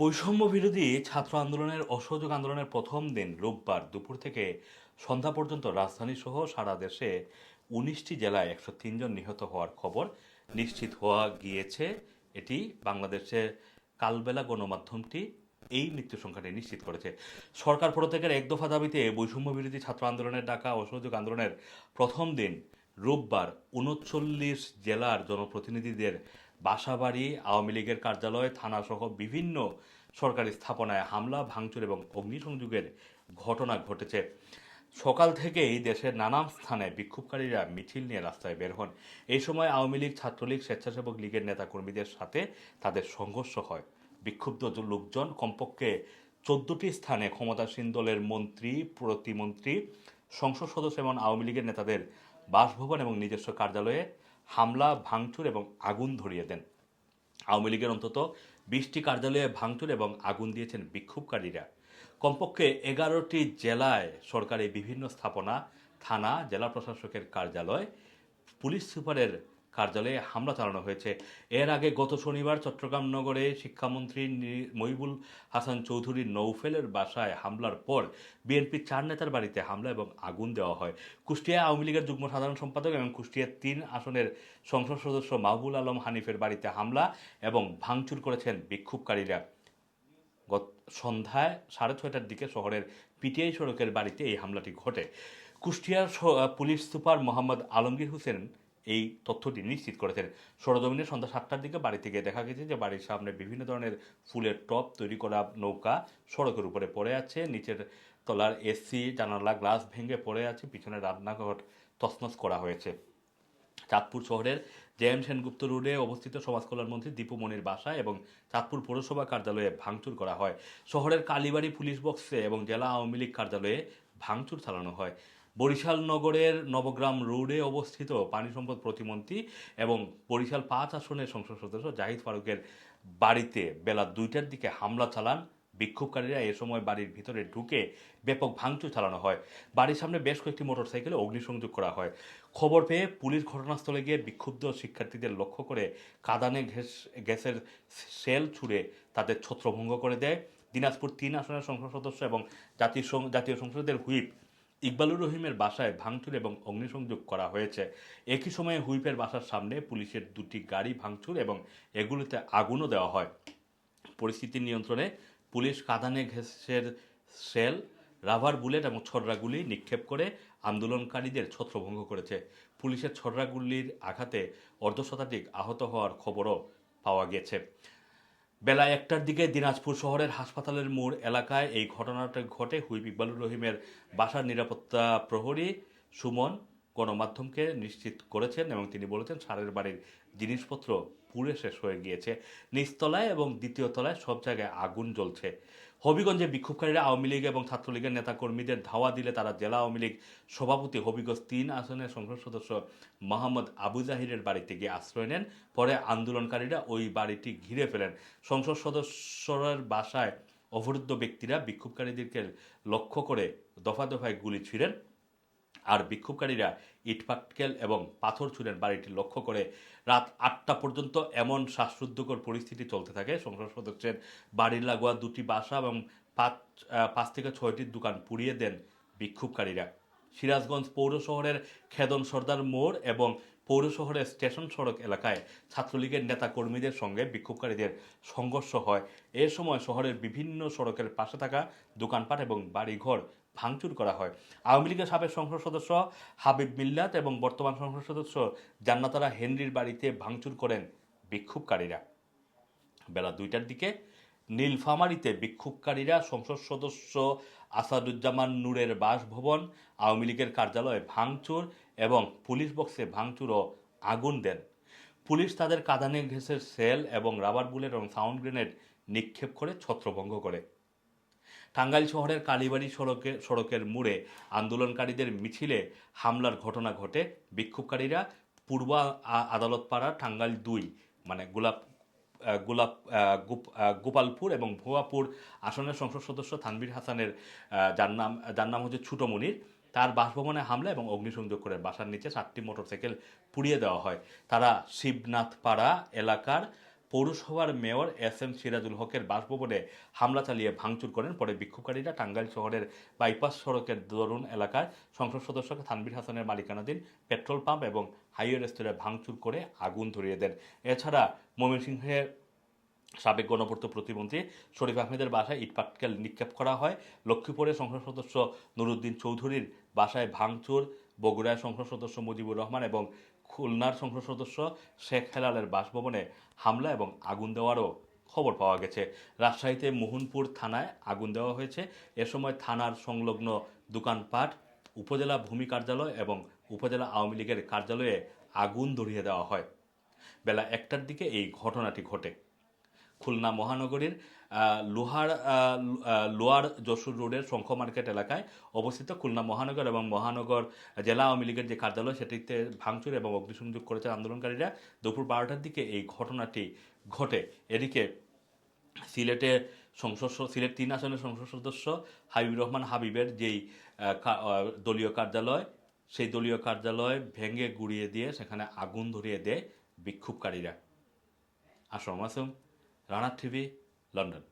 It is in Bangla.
বৈষম্য বিরোধী ছাত্র আন্দোলনের, অসহযোগ আন্দোলনের প্রথম দিন রোববার দুপুর থেকে সন্ধ্যা পর্যন্ত রাজধানী সহ সারা দেশে উনিশটি জেলায় একশো জন নিহত হওয়ার খবর নিশ্চিত হওয়া গিয়েছে। এটি বাংলাদেশের কালবেলা গণমাধ্যমটি এই মৃত্যু সংখ্যাটি নিশ্চিত করেছে। সরকার পদত্যাগের এক দফা দাবিতে বৈষম্য বিরোধী ছাত্র আন্দোলনের ডাকা, অসহযোগ আন্দোলনের প্রথম দিন রোববার উনচল্লিশ জেলার জনপ্রতিনিধিদের বাসাবাড়ি, আওয়ামী লীগের কার্যালয়, থানাসহ বিভিন্ন সরকারি স্থাপনায় হামলা, ভাঙচুর এবং অগ্নিসংযোগের ঘটনা ঘটেছে। সকাল থেকেই দেশের নানান স্থানে বিক্ষোভকারীরা মিছিল নিয়ে রাস্তায় বের হন। এই সময় আওয়ামী লীগ, ছাত্রলীগ, স্বেচ্ছাসেবক লীগের নেতাকর্মীদের সাথে তাদের সংঘর্ষ হয়। বিক্ষুব্ধ লোকজন কমপক্ষে চোদ্দটি স্থানে ক্ষমতাসীন দলের মন্ত্রী, প্রতিমন্ত্রী, সংসদ সদস্য এবং আওয়ামী লীগের নেতাদের বাসভবন এবং নিজস্ব কার্যালয়ে হামলা, ভাঙচুর এবং আগুন ধরিয়ে দেন। আওয়ামী লীগের অন্তত বিশটি কার্যালয়ে ভাঙচুর এবং আগুন দিয়েছেন বিক্ষোভকারীরা। কমপক্ষে এগারোটি জেলায় সরকারি বিভিন্ন স্থাপনা, থানা, জেলা প্রশাসকের কার্যালয়, পুলিশ সুপারের কার্যালয়ে হামলা চালানো হয়েছে। এর আগে গত শনিবার চট্টগ্রাম নগরে শিক্ষামন্ত্রী মহিবুল হাসান চৌধুরী নৌফেলের বাসায় হামলার পর বিএনপির চার নেতার বাড়িতে হামলা এবং আগুন দেওয়া হয়। কুষ্টিয়া আওয়ামী লীগের যুগ্ম সাধারণ সম্পাদক এবং কুষ্টিয়ার তিন আসনের সংসদ সদস্য মাহবুল আলম হানিফের বাড়িতে হামলা এবং ভাঙচুর করেছেন বিক্ষোভকারীরা। গত সন্ধ্যায় সাড়ে ছয়টার দিকে শহরের পিটিআই সড়কের বাড়িতে এই হামলাটি ঘটে। কুষ্টিয়ার পুলিশ সুপার মোহাম্মদ আলমগীর হোসেন এই তথ্যটি নিশ্চিত করেছেন। সরজমিনে সন্ধ্যা সাতটার দিকে বাড়ি থেকে দেখা গেছে যে বাড়ির সামনে বিভিন্ন ধরনের ফুলের টপ তৈরি করা নৌকা সড়কের উপরে পড়ে আছে। নিচের তলার এসি জানালা, গ্লাস ভেঙে পড়ে আছে। পিছনে রান্নাঘর তছনছ করা হয়েছে। চাঁদপুর শহরের জেএম সেনগুপ্ত রোডে অবস্থিত সমাজ দীপু মনির বাসা এবং চাঁদপুর পৌরসভা কার্যালয়ে ভাঙচুর করা হয়। শহরের কালীবাড়ি পুলিশ বক্সে এবং জেলা আওয়ামী লীগ কার্যালয়ে ভাঙচুর চালানো হয়। বরিশাল নগরের নবগ্রাম রোডে অবস্থিত পানি সম্পদ প্রতিমন্ত্রী এবং বরিশাল পাঁচ আসনের সংসদ সদস্য জাহিদ ফারুকের বাড়িতে বেলা দুইটার দিকে হামলা চালান। বিক্ষোভকারীরা এ সময় বাড়ির ভিতরে ঢুকে ব্যাপক ভাঙচুর চালানো হয়। বাড়ির সামনে বেশ কয়েকটি মোটরসাইকেলে অগ্নিসংযোগ করা হয়। খবর পেয়ে পুলিশ ঘটনাস্থলে গিয়ে বিক্ষুব্ধ শিক্ষার্থীদের লক্ষ্য করে কাদানে ঘেস গ্যাসের সেল ছুড়ে তাদের ছত্রভঙ্গ করে দেয়। দিনাজপুর তিন আসনের সংসদ সদস্য এবং জাতীয় জাতীয় সংসদের হুইপ ইকবালুর রহিমের বাসায় ভাঙচুর এবং অগ্নিসংযোগ করা হয়েছে। একই সময়ে হুইপের বাসার সামনে পুলিশের দুটি গাড়ি ভাঙচুর এবং এগুলিতে আগুনও দেওয়া হয়। পরিস্থিতি নিয়ন্ত্রণে পুলিশ কাঁদানে ঘেঁষের সেল রাবার বুলেট এবং ছড়রাগুলি নিক্ষেপ করে আন্দোলনকারীদের ছত্রভঙ্গ করেছে। পুলিশের ছড়রাগুলির আঘাতে অর্ধশতাধিক আহত হওয়ার খবরও পাওয়া গেছে। বেলা একটার দিকে দিনাজপুর শহরের হাসপাতালের মোড় এলাকায় এই ঘটনাটা ঘটে হুইপ ইকবালুর রহিমের বাসার নিরাপত্তা প্রহরী সুমন গণমাধ্যমকে নিশ্চিত করেছেন এবং তিনি বলেছেন, সারের বাড়ির জিনিসপত্র পুড়ে শেষ হয়ে গিয়েছে। নিচতলায় এবং দ্বিতীয় তলায় সব জায়গায় আগুন জ্বলছে। হবিগঞ্জে বিক্ষোভকারীরা আওয়ামী লীগ এবং ছাত্রলীগের নেতাকর্মীদের ধাওয়া দিলে তারা জেলা আওয়ামী লীগ সভাপতি হবিগঞ্জ তিন আসনের সংসদ সদস্য মোহাম্মদ আবু জাহিরের বাড়িতে গিয়ে আশ্রয় নেন। পরে আন্দোলনকারীরা ওই বাড়িটি ঘিরে ফেলেন। সংসদ সদস্যের বাসায় অবরুদ্ধ ব্যক্তিরা বিক্ষোভকারীদেরকে লক্ষ্য করে দফা দফায় গুলি ছিঁড়েন। আর বিক্ষোভকারীরা ইটপাটকেল এবং পাথর ছুঁড়েন বাড়িটি লক্ষ্য করে রাত আটটা পর্যন্ত এমন শ্বাসরুদ্ধকর পরিস্থিতি চলতে থাকে। সংসদ সদস্যের বাড়ির লাগোয়া দুটি বাসা এবং পাঁচ পাঁচ থেকে ছয়টি দোকান পুড়িয়ে দেন বিক্ষোভকারীরা। সিরাজগঞ্জ পৌর শহরের খেদন সর্দার মোড় এবং পৌর শহরের স্টেশন সড়ক এলাকায় ছাত্রলীগের নেতা কর্মীদের সঙ্গে বিক্ষোভকারীদের সংঘর্ষ হয়। এ সময় শহরের বিভিন্ন সড়কের পাশে থাকা দোকানপাট এবং বাড়িঘর ভাঙচুর করা হয়। আওয়ামী লীগের সাবেক সংসদ সদস্য হাবিব মিল্লাত এবং বর্তমান সংসদ সদস্য জান্নাতারা হেনরির বাড়িতে ভাঙচুর করেন বিক্ষোভকারীরা। বেলা দুইটার দিকে নীলফামারীতে বিক্ষোভকারীরা সংসদ সদস্য আসাদুজ্জামান নূরের বাসভবন, আওয়ামী লীগের কার্যালয়ে ভাঙচুর এবং পুলিশ বক্সে ভাঙচুর ও আগুন দেন। পুলিশ তাদের কাঁদানে ঘেঁষের সেল এবং রাবার বুলেট এবং সাউন্ড গ্রেনেড নিক্ষেপ করে ছত্রভঙ্গ করে। টাঙ্গাইল শহরের কালীবাড়ি সড়কে, সড়কের মোড়ে আন্দোলনকারীদের মিছিলে হামলার ঘটনা ঘটে। বিক্ষোভকারীরা পূর্ব আদালত পাড়া টাঙ্গাইল দুই মানে গোলাপ গোলাপ গোপ- গোপালপুর এবং ভুয়াপুর আসনের সংসদ সদস্য তানভীর হাসানের যার নাম যার নাম হচ্ছে ছোটো মনির। তার বাসভবনে হামলা এবং অগ্নিসংযোগ করে বাসার নিচে সাতটি মোটরসাইকেল পুড়িয়ে দেওয়া হয়। তারা শিবনাথপাড়া এলাকার পৌরসভার মেয়র এস এম সিরাজুল হকের বাসভবনে হামলা চালিয়ে ভাঙচুর করেন, পরে বিক্ষোভকারীরা টাঙ্গাইল শহরের বাইপাস সড়কের দরুন এলাকায় সংসদ সদস্য থানবির হাসানের মালিকানাধীন পেট্রোল পাম্প এবং হাইওয়ে রেস্তোরাঁ ভাঙচুর করে আগুন ধরিয়ে দেন। এছাড়া ময়মনসিংহের সাবেক গণপূর্ত প্রতিমন্ত্রী শরীফ আহমেদের বাসায় ইটপাটকেল নিক্ষেপ করা হয়। লক্ষ্মীপুরে সংসদ সদস্য নুরুদ্দিন চৌধুরীর বাসায় ভাঙচুর, বগুড়ায় সংসদ সদস্য মুজিবুর রহমান এবং খুলনার সংসদ সদস্য শেখ হেলালের বাসভবনে হামলা এবং আগুন দেওয়ারও খবর পাওয়া গেছে। রাজশাহীতে মোহনপুর থানায় আগুন দেওয়া হয়েছে। এ সময় থানার সংলগ্ন দোকানপাট, উপজেলা ভূমি কার্যালয় এবং উপজেলা আওয়ামী লীগের কার্যালয়ে আগুন ধরিয়ে দেওয়া হয়। বেলা একটার দিকে এই ঘটনাটি ঘটে। খুলনা মহানগরীর লোহার লোয়ার যশোর রোডের শঙ্খ মার্কেট এলাকায় অবস্থিত খুলনা মহানগর এবং মহানগর জেলা আওয়ামী লীগের যে কার্যালয়, সেটিতে ভাঙচুর এবং অগ্নিসংযোগ করেছে আন্দোলনকারীরা। দুপুর বারোটার দিকে এই ঘটনাটি ঘটে। এদিকে সিলেটে সংসদ, সিলেট তিন আসনের সংসদ সদস্য হাবিবুর রহমান হাবিবের যেই দলীয় কার্যালয়, সেই দলীয় কার্যালয় ভেঙে গুড়িয়ে দিয়ে সেখানে আগুন ধরিয়ে দেয় বিক্ষোভকারীরা। Assam Assam Rana TV London